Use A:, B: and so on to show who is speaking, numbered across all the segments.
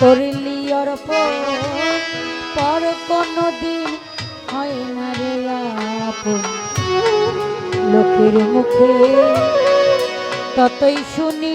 A: করলি অর্প পর কোনদিন হয় না রে লোকের মুখে ততই শুনি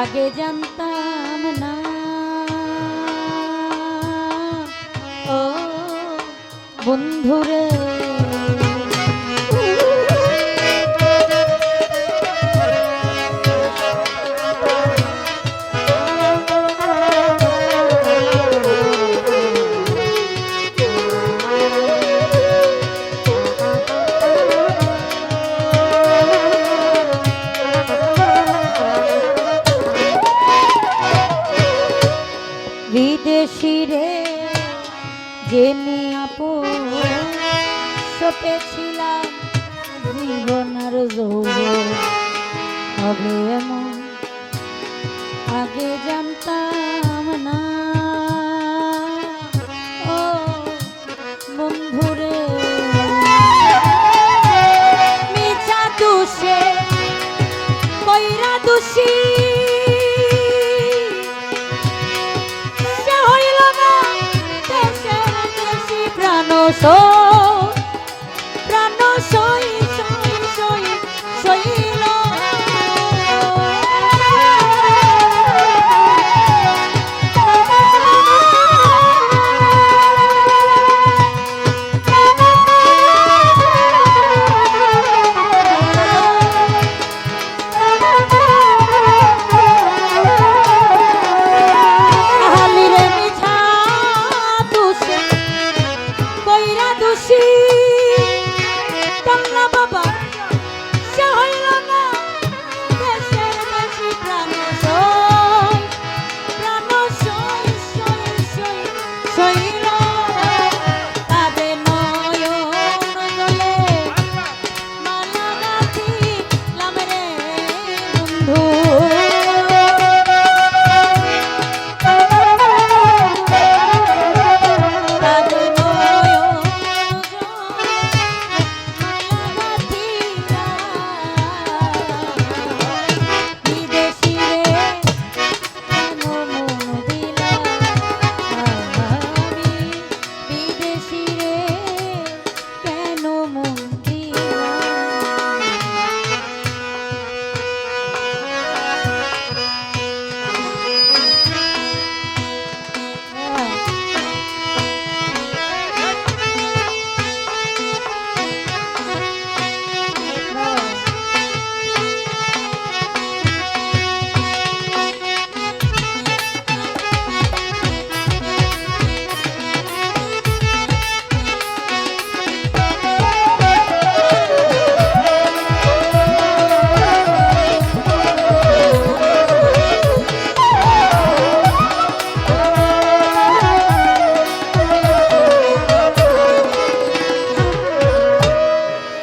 A: আগে জানতাম না। ও বন্ধুরে। আর যৌবন হবে এমন। আগে জানতাম না। ও বন্ধুরে, মিছা দুষে, কইরা সে হইল না, দেশের দেশি প্রাণ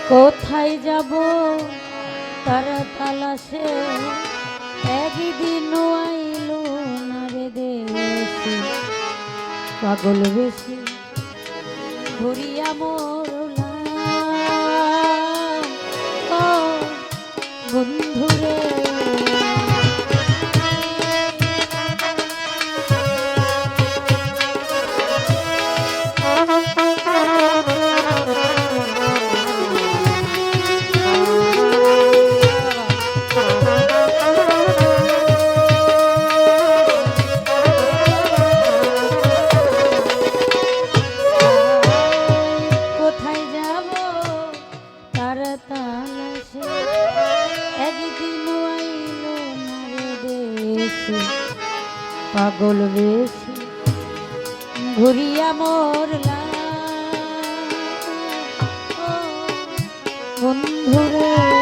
A: কোথায় যাব? তারা তালাশে একদিন আইলো না রে দেশে। পাগল বেশি ঘুরিয়া মরলাম। বন্ধুরে পাগল বেশি। ঘুরিয়া বন্ধুরা বন্ধুরে।